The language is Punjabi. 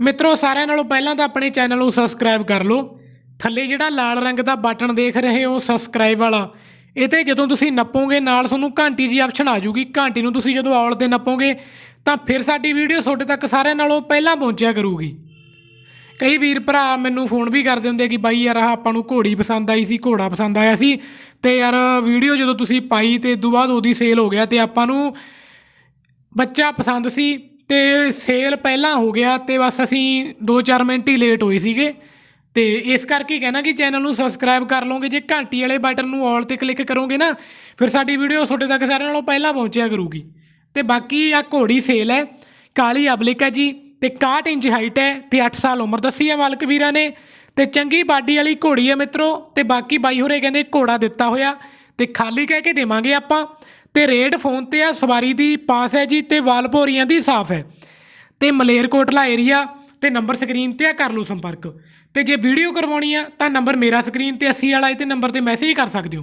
ਮਿੱਤਰੋ, ਸਾਰਿਆਂ ਨਾਲੋਂ ਪਹਿਲਾਂ ਤਾਂ ਆਪਣੇ ਚੈਨਲ ਨੂੰ ਸਬਸਕ੍ਰਾਈਬ ਕਰ ਲਓ। ਥੱਲੇ ਜਿਹੜਾ ਲਾਲ ਰੰਗ ਦਾ ਬਟਨ ਦੇਖ ਰਹੇ ਹੋ ਸਬਸਕ੍ਰਾਈਬ ਵਾਲਾ ਇਹ ਤੇ ਜਦੋਂ ਤੁਸੀਂ ਨੱਪੋਗੇ, ਨਾਲ ਤੁਹਾਨੂੰ ਘੰਟੀ ਜੀ ਆਪਸ਼ਨ ਆ ਜੂਗੀ ਘੰਟੀ ਨੂੰ ਤੁਸੀਂ ਜਦੋਂ ਔਲ ਤੇ ਨੱਪੋਗੇ, ਤਾਂ ਫਿਰ ਸਾਡੀ ਵੀਡੀਓ ਤੁਹਾਡੇ ਤੱਕ ਸਾਰਿਆਂ ਨਾਲੋਂ ਪਹਿਲਾਂ ਪਹੁੰਚਿਆ ਕਰੂਗੀ। ਕਈ ਵੀਰ ਭਰਾ ਮੈਨੂੰ ਫੋਨ ਵੀ ਕਰਦੇ ਹੁੰਦੇ ਕਿ ਬਾਈ ਯਾਰ, ਆਹ ਆਪਾਂ ਨੂੰ ਘੋੜੀ ਪਸੰਦ ਆਈ ਸੀ, ਘੋੜਾ ਪਸੰਦ ਆਇਆ ਸੀ। ਤੇ ਯਾਰ ਵੀਡੀਓ ਜਦੋਂ ਤੁਸੀਂ ਪਾਈ ਤੇ ਤੋਂ ਬਾਅਦ ਉਹਦੀ ਸੇਲ ਹੋ ਗਿਆ ਤੇ ਆਪਾਂ ਨੂੰ ਬੱਚਾ ਪਸੰਦ ਸੀ। ਤੇ ਸੇਲ ਪਹਿਲਾਂ ਹੋ ਗਿਆ ਤੇ ਬਸ ਅਸੀਂ 2-4 ਮਿੰਟ ਹੀ ਲੇਟ ਹੋਏ ਸੀਗੇ। ਤੇ ਇਸ ਕਰਕੇ ਕਹਿਣਾ ਕਿ ਚੈਨਲ ਨੂੰ ਸਬਸਕ੍ਰਾਈਬ ਕਰ ਲਓਗੇ, ਜੇ ਘੰਟੀ ਵਾਲੇ ਬਟਨ ਨੂੰ ਆਲ ਤੇ ਕਲਿੱਕ ਕਰੋਗੇ ਨਾ, ਫਿਰ ਸਾਡੀ ਵੀਡੀਓ ਤੁਹਾਡੇ ਤੱਕ ਸਾਰਿਆਂ ਨਾਲੋਂ ਪਹਿਲਾਂ ਪਹੁੰਚਿਆ ਕਰੂਗੀ। ਤੇ ਬਾਕੀ ਆ ਘੋੜੀ ਸੇਲ ਹੈ, ਕਾਲੀ ਅਬਲਿਕ ਹੈ ਜੀ, ਤੇ 61 ਇੰਚ ਹਾਈਟ ਹੈ ਤੇ 8 ਸਾਲ ਉਮਰ ਦੱਸੀ ਹੈ ਮਾਲਕ ਵੀਰਾਂ ਨੇ। ਤੇ ਚੰਗੀ ਬਾਡੀ ਵਾਲੀ ਘੋੜੀ ਹੈ ਮਿੱਤਰੋ, ਤੇ ਬਾਕੀ ਬਾਈ ਹੋਰੇ ਕਹਿੰਦੇ ਘੋੜਾ ਦਿੱਤਾ ਹੋਇਆ, ਤੇ ਖਾਲੀ ਕਹਿ ਕੇ ਦੇਵਾਂਗੇ ਆਪਾਂ। ਤੇ ਰੇਡ ਫੋਨ ਤੇ ਆ, ਸਵਾਰੀ ਦੀ ਪਾਸ ਹੈ ਜੀ ਤੇ ਵਾਲਪੋਰੀਆਂ ਦੀ ਸਾਫ਼ ਹੈ। ਤੇ ਮਲੇਰਕੋਟਲਾ ਏਰੀਆ ਤੇ ਨੰਬਰ ਸਕਰੀਨ ਤੇ ਆ, ਕਰ ਲਓ ਸੰਪਰਕ। ਤੇ ਜੇ ਵੀਡੀਓ ਕਰਵਾਉਣੀ ਆ, ਤਾਂ ਨੰਬਰ ਮੇਰਾ ਸਕਰੀਨ ਤੇ 80 ਵਾਲਾ ਹੈ ਤੇ ਨੰਬਰ ਤੇ ਮੈਸੇਜ ਕਰ ਸਕਦੇ ਹੋ।